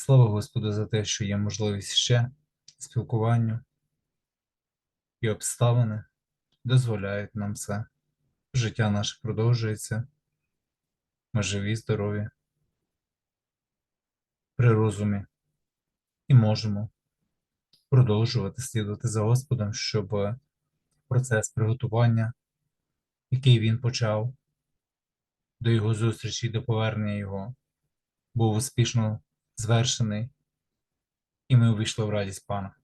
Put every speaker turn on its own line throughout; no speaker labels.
Слава Господу за те, що є можливість ще спілкуванню і обставини дозволяють нам це. Життя наше продовжується. Ми живі, здорові, при розумі і можемо продовжувати слідувати за Господом, щоб процес приготування, який він почав до його зустрічі до повернення його, був успішно звершений, і ми увійшли в радість Пана.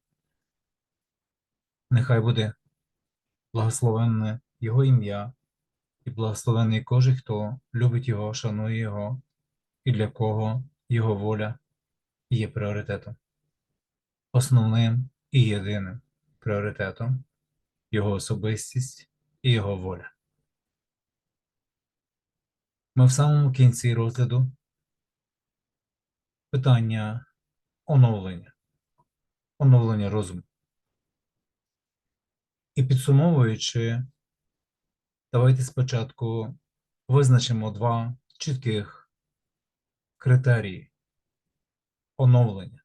Нехай буде благословенне Його ім'я і благословений кожен, хто любить Його, шанує Його, і для кого Його воля є пріоритетом. Основним і єдиним пріоритетом Його особистість і Його воля. Ми в самому кінці розгляду питання оновлення, оновлення розуму. І підсумовуючи, давайте спочатку визначимо два чітких критерії оновлення.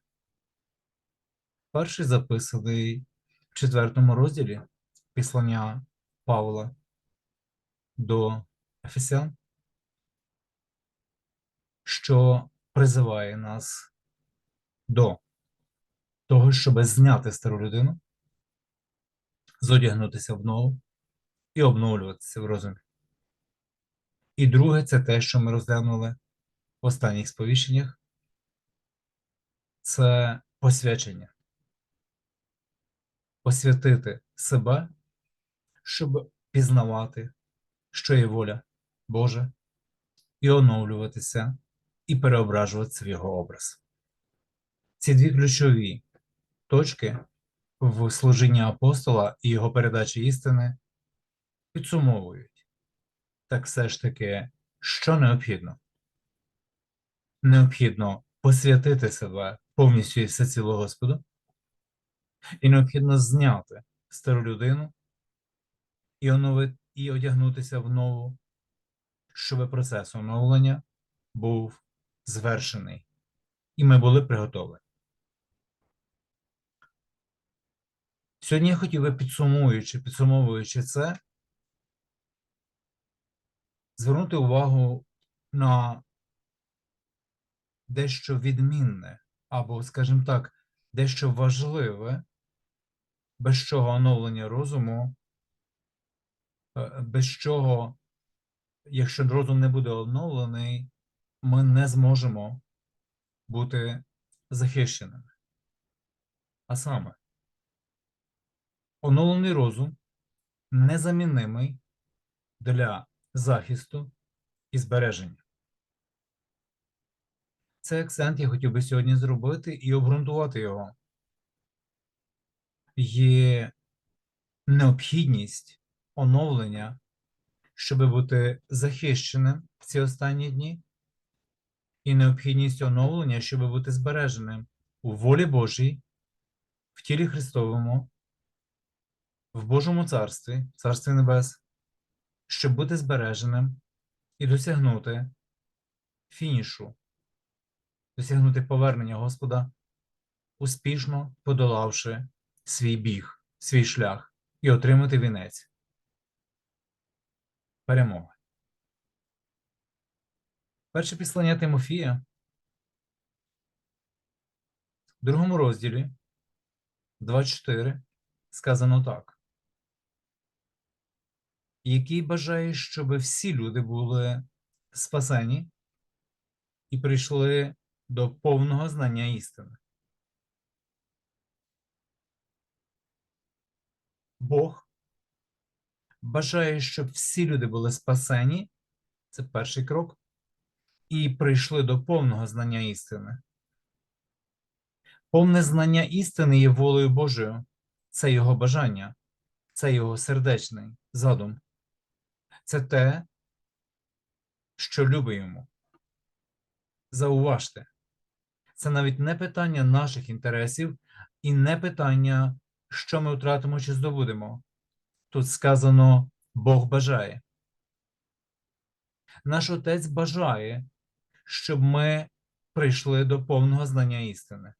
Перший записаний в четвертому розділі післання Павла до Ефесян, що призиває нас до того, щоб зняти стару людину, зодягнутися в нову і обновлюватися в розумі. І друге, це те, що ми розглянули в останніх сповіщеннях, це посвячення. Посвятити себе, щоб пізнавати, що є воля Божа, і оновлюватися, і переображуватися в його образ. Ці дві ключові точки в служінні апостола і його передачі істини підсумовують. Так все ж таки, що необхідно? Необхідно посвятити себе повністю і всеціло Господу, і необхідно зняти стару людину і, оновити, і одягнутися в нову, щоб процес оновлення був звершений, і ми були приготовлені. Сьогодні я хотів би підсумуючи, підсумовуючи це, звернути увагу на дещо відмінне, або, скажімо так, дещо важливе, без чого оновлення розуму, е, без чого, якщо розум не буде оновлений, ми не зможемо бути захищеними. А саме, оновлений розум незамінимий для захисту і збереження. Цей акцент я хотів би сьогодні зробити і обґрунтувати його. Є необхідність оновлення, щоб бути захищеним в ці останні дні, і необхідність оновлення, щоб бути збереженим у волі Божій, в тілі Христовому, в Божому царстві, Царстві Небес, щоб бути збереженим і досягнути фінішу, досягнути повернення Господа, успішно подолавши свій біг, свій шлях і отримати вінець. Перемоги. Перше післання Тимофія в другому розділі 24 сказано так. Який бажає, щоб всі люди були спасені і прийшли до повного знання істини. Бог бажає, щоб всі люди були спасені. Це перший крок. І прийшли до повного знання істини. Повне знання істини є волею Божою. Це його бажання, це його сердечний задум. Це те, що любить йому. Зауважте, це навіть не питання наших інтересів і не питання, що ми втратимо чи здобудемо. Тут сказано Бог бажає. Наш Отець бажає, щоб ми прийшли до повного знання істини.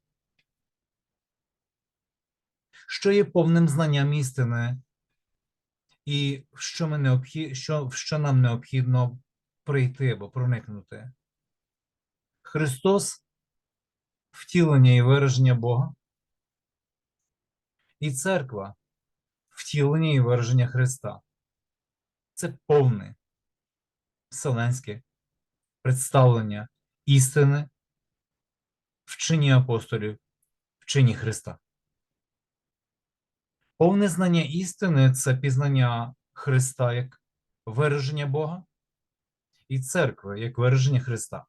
Що є повним знанням істини, і що, ми необхід... що, що нам необхідно прийти або проникнути? Христос втілення і вираження Бога, і церква втілення і вираження Христа. Це повне вселенське представлення істини в чині апостолів, в чині Христа. Повне знання істини це пізнання Христа як вираження Бога і церкви як вираження Христа.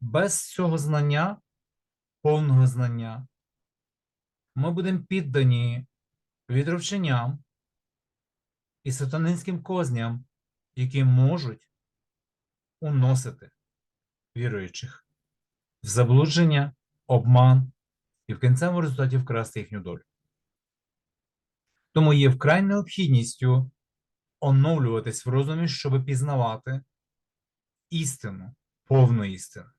Без цього знання, повного знання, ми будемо піддані відровченням і сатанинським козням, які можуть уносити віруючих в заблудження, обман і в кінцевому результаті вкрасти їхню долю. Тому є вкрай необхідністю оновлюватись в розумі, щоб пізнавати істину, повну істину,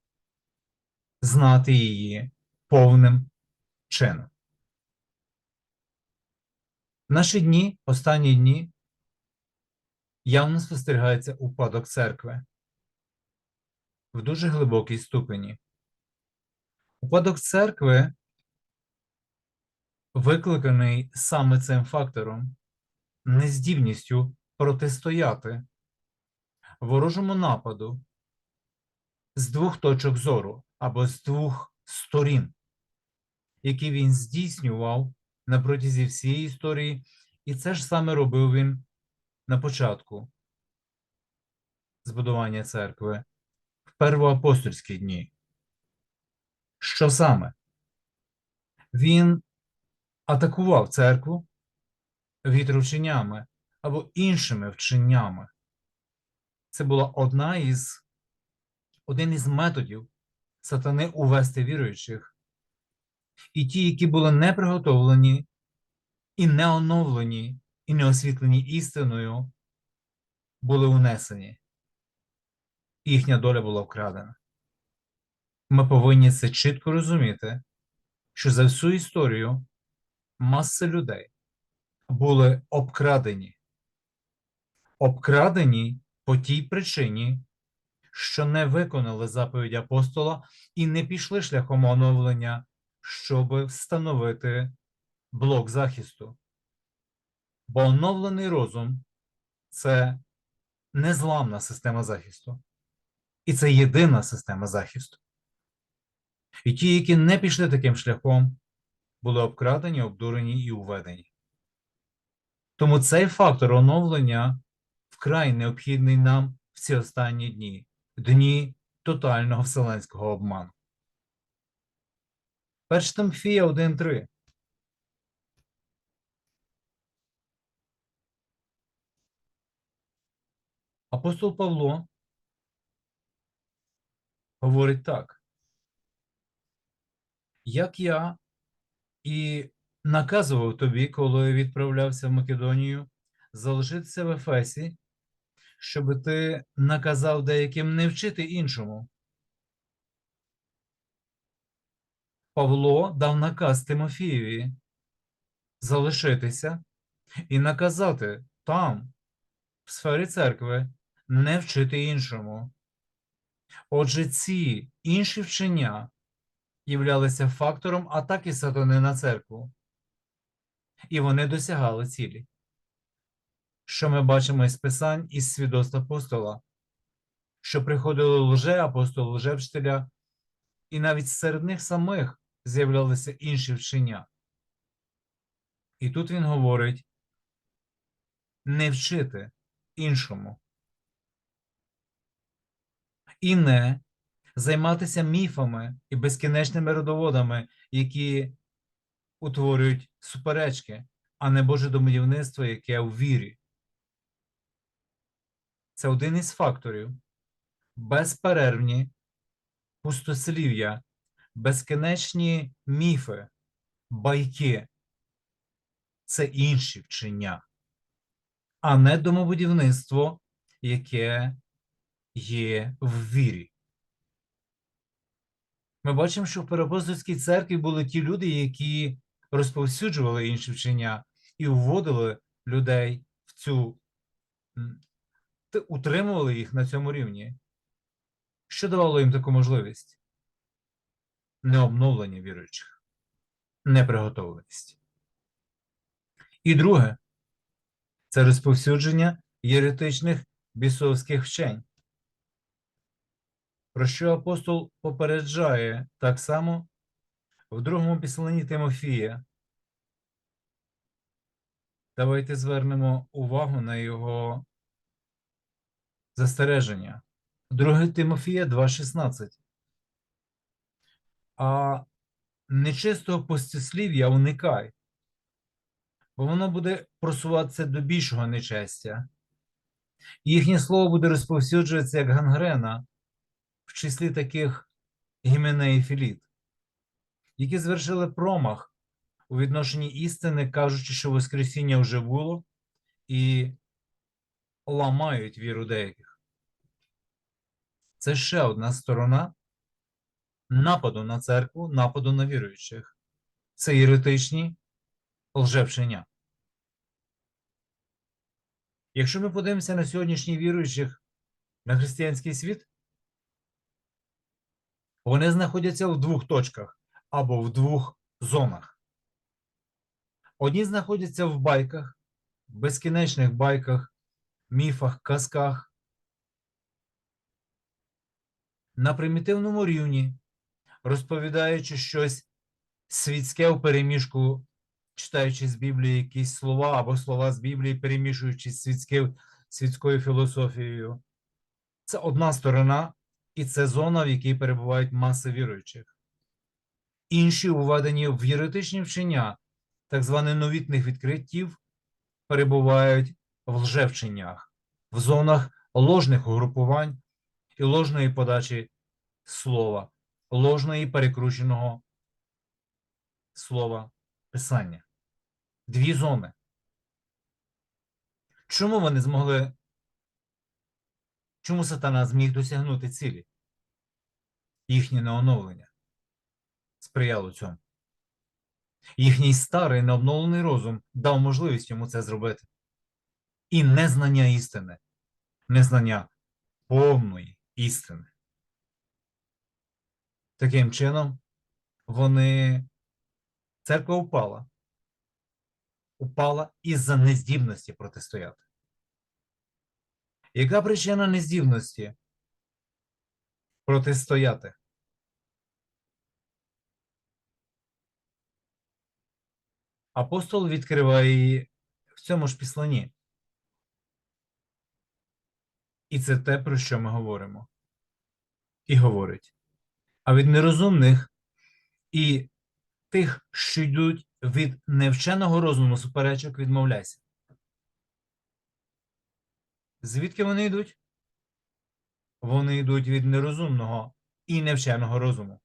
знати її повним чином. Наші дні, останні дні, явно спостерігається упадок церкви в дуже глибокій ступені. Упадок церкви викликаний саме цим фактором, нездібністю протистояти ворожому нападу з двох точок зору або з двох сторін, які він здійснював на протязі всієї історії, і це ж саме робив він на початку збудування церкви в первоапостольські дні. Що саме? Він атакував церкву вітровченнями або іншими вченнями. Це була одна із один із методів сатани увести віруючих. І ті, які були не приготовлені і не оновлені, і не освітлені істиною, були унесені. Їхня доля була вкрадена. Ми повинні це чітко розуміти, що за всю історію маси людей були обкрадені. Обкрадені по тій причині, що не виконали заповідь апостола і не пішли шляхом оновлення, щоб встановити блок захисту. Бо оновлений розум це незламна система захисту. І це єдина система захисту. І ті, які не пішли таким шляхом, були обкрадені, обдурені і уведені. Тому цей фактор оновлення вкрай необхідний нам в ці останні дні, дні тотального вселенського обману. 1 Тимофія 1.3 Апостол Павло говорить так. Як я і наказував тобі, коли відправлявся в Македонію, залишитися в Ефесі, щоб ти наказав деяким не вчити іншому. Павло дав наказ Тимофієві залишитися і наказати там, в сфері церкви, не вчити іншому. Отже, ці інші вчення являлися фактором атаки сатани на церкву, і вони досягали цілі. Що ми бачимо із Писань із свідоцтв апостола, що приходили лже апостол, лжевчителя, і навіть серед них самих з'являлися інші вчення. І тут він говорить не вчити іншому. І не займатися міфами і безкінечними родоводами, які утворюють суперечки, а не Боже домовівництво, яке у вірі. Це один із факторів безперервні пустослів'я, безкінечні міфи, байки це інші вчення, а не домобудівництво, яке є в вірі. Ми бачимо, що в Переапостольській церкві були ті люди, які розповсюджували інші вчення і вводили людей в цю, утримували їх на цьому рівні. Що давало їм таку можливість? Необновлення віруючих, неприготовленість. І друге це розповсюдження єретичних бісовських вчень. Про що апостол попереджає так само в другому післанні Тимофія. Давайте звернемо увагу на його застереження. 2 Тимофія 2,16. А нечистого пустислів'я уникай, бо воно буде просуватися до більшого нечестя. Їхнє слово буде розповсюджуватися як гангрена в числі таких Гіменей і Філіт, які звершили промах у відношенні істини, кажучи, що Воскресіння вже було, і ламають віру деяких. Це ще одна сторона нападу на церкву, нападу на віруючих. Це єретичні лжевчення. Якщо ми подивимося на сьогоднішніх віруючих на християнський світ, вони знаходяться в двох точках або в двох зонах. Одні знаходяться в байках, безкінечних байках, міфах, казках, на примітивному рівні, розповідаючи щось світське в переміжку, читаючи з Біблії якісь слова або слова з Біблії, перемішуючи з світською філософією. Це одна сторона, і це зона, в якій перебувають маси віруючих. Інші, уведені в єретичні вчення, так званих новітних відкриттів, перебувають в лжевченнях, в зонах ложних угрупувань і ложної подачі слова, ложної перекрученого слова писання. Дві зони. Чому вони змогли? Чому сатана зміг досягнути цілі? Їхнє неоновлення сприяло цьому. Їхній старий необновлений розум дав можливість йому це зробити. І незнання істини, незнання повної істини. Таким чином, вони церква упала. Упала із-за нездібності протистояти. Яка причина нездібності протистояти? Апостол відкриває її в цьому ж післанні. І це те, про що ми говоримо. І говорить. А від нерозумних і тих, що йдуть від невченого розуму суперечок, відмовляйся. Звідки вони йдуть? Вони йдуть від нерозумного і невченого розуму.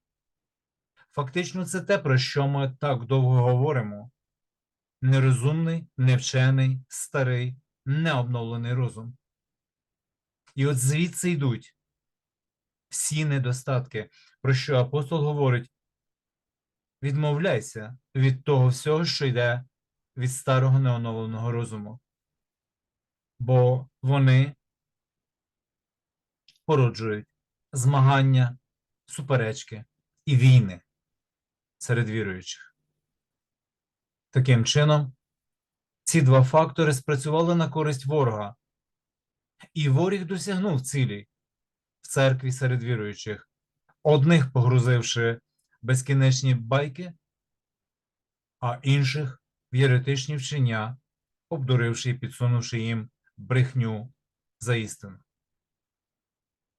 Фактично, це те, про що ми так довго говоримо. Нерозумний, невчений, старий, необновлений розум. І от звідси йдуть всі недостатки, про що апостол говорить: відмовляйся від того всього, що йде від старого неоновленого розуму. Бо вони породжують змагання, суперечки і війни серед віруючих. Таким чином, ці два фактори спрацювали на користь ворога, і воріг досягнув цілі в церкві серед віруючих, одних погрузивши безкінечні байки, а інших в єретичні вчення, обдуривши і підсунувши їм брехню за істину.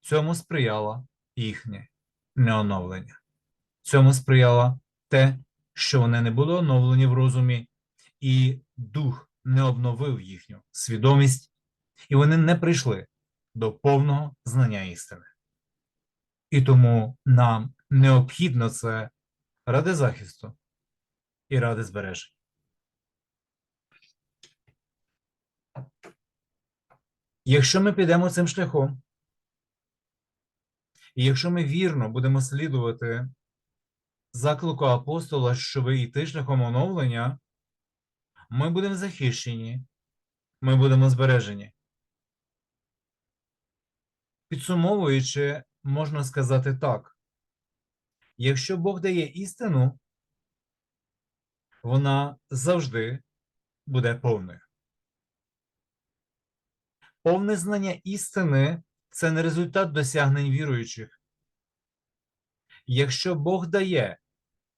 Цьому сприяло їхнє неоновлення. Цьому сприяло те, що вони не були оновлені в розумі, і дух не обновив їхню свідомість, і вони не прийшли до повного знання істини. І тому нам необхідно це ради захисту і ради збереження. Якщо ми підемо цим шляхом, і якщо ми вірно будемо слідувати заклику апостола, щоб йти шляхом оновлення, ми будемо захищені, ми будемо збережені. Підсумовуючи, можна сказати так: якщо Бог дає істину, вона завжди буде повною. Повне знання істини це не результат досягнень віруючих. Якщо Бог дає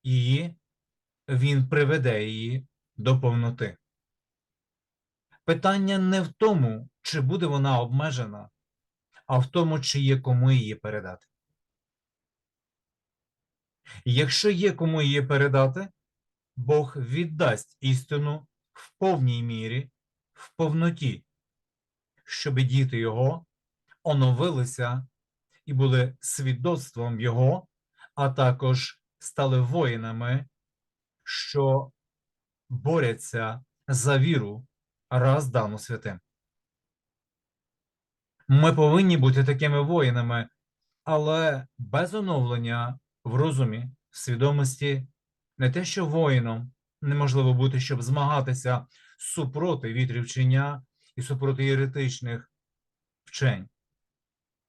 її, Він приведе її до повноти. Питання не в тому, чи буде вона обмежена, а в тому, чи є кому її передати. Якщо є кому її передати, Бог віддасть істину в повній мірі, в повноті, щоб діти Його оновилися і були свідоцтвом Його, а також стали воїнами, що борються за віру, раз дану святим. Ми повинні бути такими воїнами, але без оновлення в розумі, в свідомості, не те, що воїном неможливо бути, щоб змагатися супроти вітрів вчення і супроти єретичних вчень,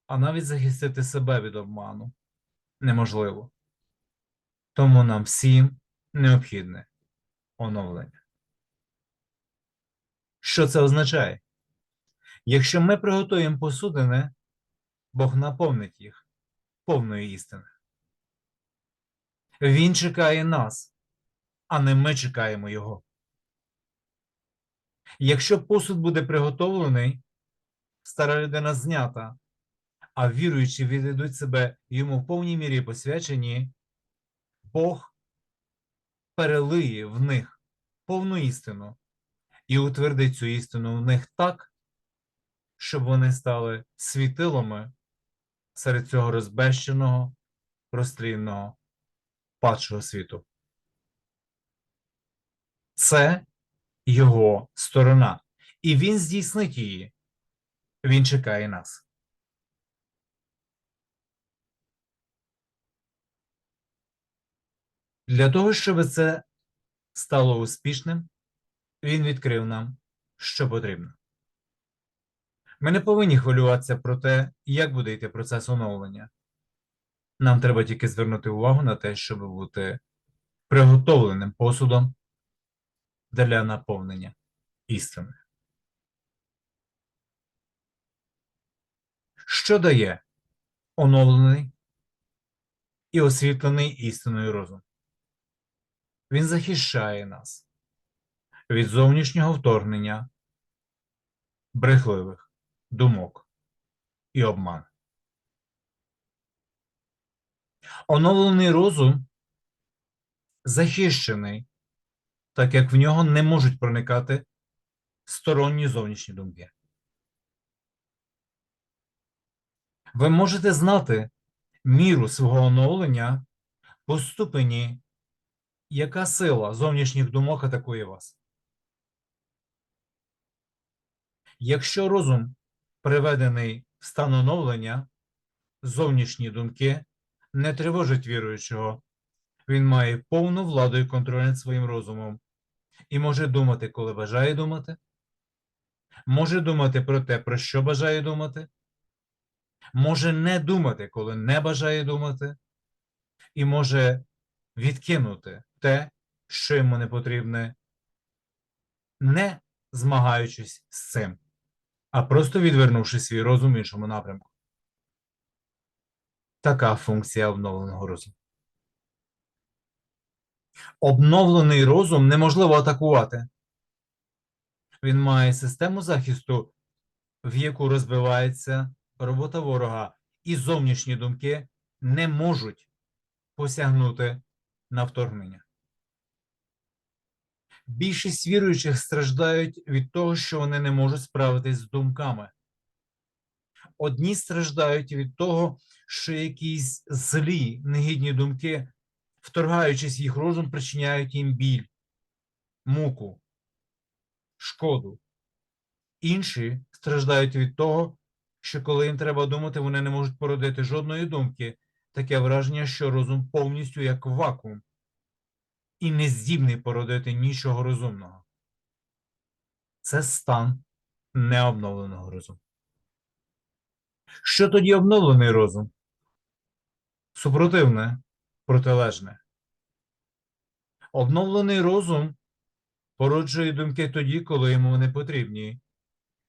а навіть захистити себе від обману неможливо. Тому нам всім необхідне оновлення. Що це означає? Якщо ми приготуємо посудини, Бог наповнить їх повною істини. Він чекає нас, а не ми чекаємо Його. Якщо посуд буде приготовлений, стара людина знята, а віруючі віддадуть себе йому в повній мірі посвячені, Бог перелиє в них повну істину і утвердить цю істину в них так, щоб вони стали світилами серед цього розбещеного, розстрільного, падшого світу. Це його сторона, і він здійснить її. Він чекає нас. Для того, щоб це стало успішним, він відкрив нам, що потрібно. Ми не повинні хвилюватися про те, як буде йти процес оновлення. Нам треба тільки звернути увагу на те, щоб бути приготовленим посудом для наповнення істини. Що дає оновлений і освітлений істиною розум? Він захищає нас від зовнішнього вторгнення, брехливих думок і обман. Оновлений розум захищений, так як в нього не можуть проникати сторонні зовнішні думки. Ви можете знати міру свого оновлення по ступені, яка сила зовнішніх думок атакує вас. Якщо розум приведений в стан оновлення, зовнішні думки не тривожать віруючого, він має повну владу і контроль над своїм розумом і може думати, коли бажає думати, може думати про те, про що бажає думати, може не думати, коли не бажає думати, і може відкинути те, що йому не потрібне, не змагаючись з цим, а просто відвернувши свій розум в іншому напрямку. Така функція обновленого розуму. Обновлений розум неможливо атакувати. Він має систему захисту, в яку розбивається робота ворога, і зовнішні думки не можуть посягнути на вторгнення. Більшість віруючих страждають від того, що вони не можуть справитись з думками. Одні страждають від того, що якісь злі, негідні думки, вторгаючись в їх розум, причиняють їм біль, муку, шкоду. Інші страждають від того, що коли їм треба думати, вони не можуть породити жодної думки, таке враження, що розум повністю як вакуум і не здібний породити нічого розумного. Це стан необновленого розуму. Що тоді обновлений розум? Супротивне, протилежне. Обновлений розум породжує думки тоді, коли йому вони потрібні,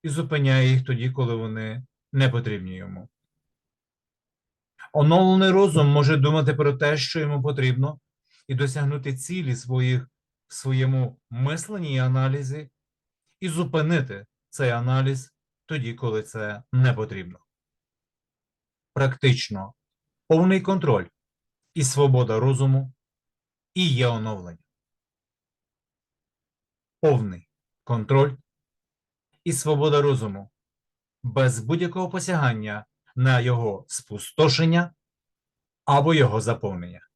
і зупиняє їх тоді, коли вони не потрібні йому. Оновлений розум може думати про те, що йому потрібно, і досягнути цілі своїх в своєму мисленні і аналізі, і зупинити цей аналіз тоді, коли це не потрібно. Практично повний контроль і свобода розуму і є оновлення. Повний контроль і свобода розуму без будь-якого посягання на його спустошення або його заповнення.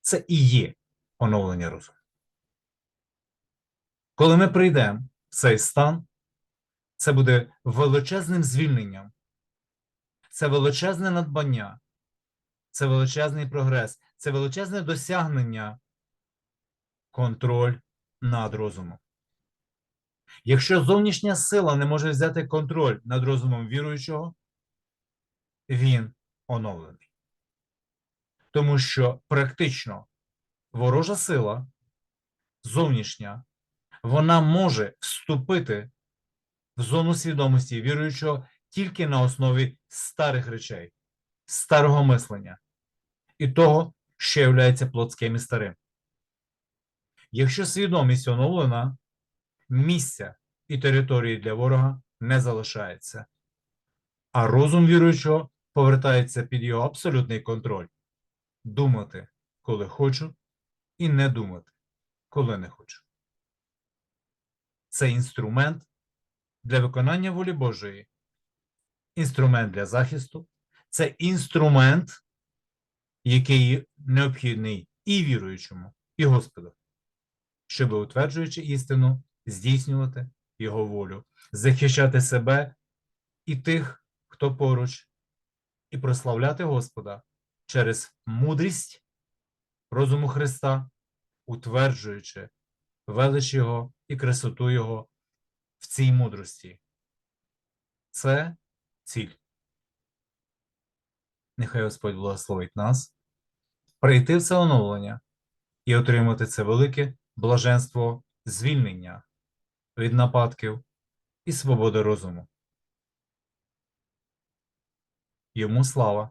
Це і є оновлення розуму. Коли ми прийдемо в цей стан, це буде величезним звільненням, це величезне надбання, це величезний прогрес, це величезне досягнення, контроль над розумом. Якщо зовнішня сила не може взяти контроль над розумом віруючого, він оновлений. Тому що практично ворожа сила, зовнішня, вона може вступити в зону свідомості віруючого тільки на основі старих речей, старого мислення і того, що являється плотським і старим. Якщо свідомість оновлена, місця і території для ворога не залишається, а розум віруючого повертається під його абсолютний контроль думати, коли хочу, і не думати, коли не хочу. Це інструмент для виконання волі Божої, інструмент для захисту, це інструмент, який необхідний і віруючому, і Господу, щоб, утверджуючи істину, здійснювати його волю, захищати себе і тих, хто поруч, і прославляти Господа через мудрість розуму Христа, утверджуючи велич Його і красоту Його в цій мудрості. Це ціль. Нехай Господь благословить нас прийти в це оновлення і отримати це велике блаженство звільнення від нападків і свободи розуму. Йому слава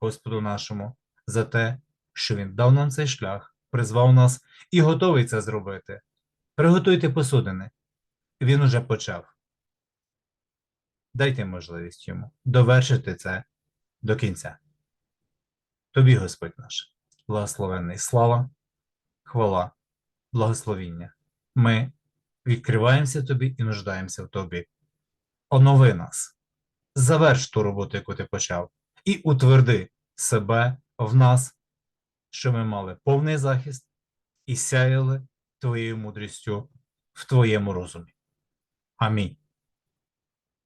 Господу нашому за те, що Він дав нам цей шлях, призвав нас і готовий це зробити. Приготуйте посудини. Він уже почав. Дайте можливість йому довершити це до кінця. Тобі, Господь наш, благословенний слава, хвала, благословіння. Ми відкриваємося тобі і нуждаємося в тобі. Онови нас, заверш ту роботу, яку ти почав, і утверди себе в нас, що ми мали повний захист і сяяли твоєю мудрістю в твоєму розумі. Амінь.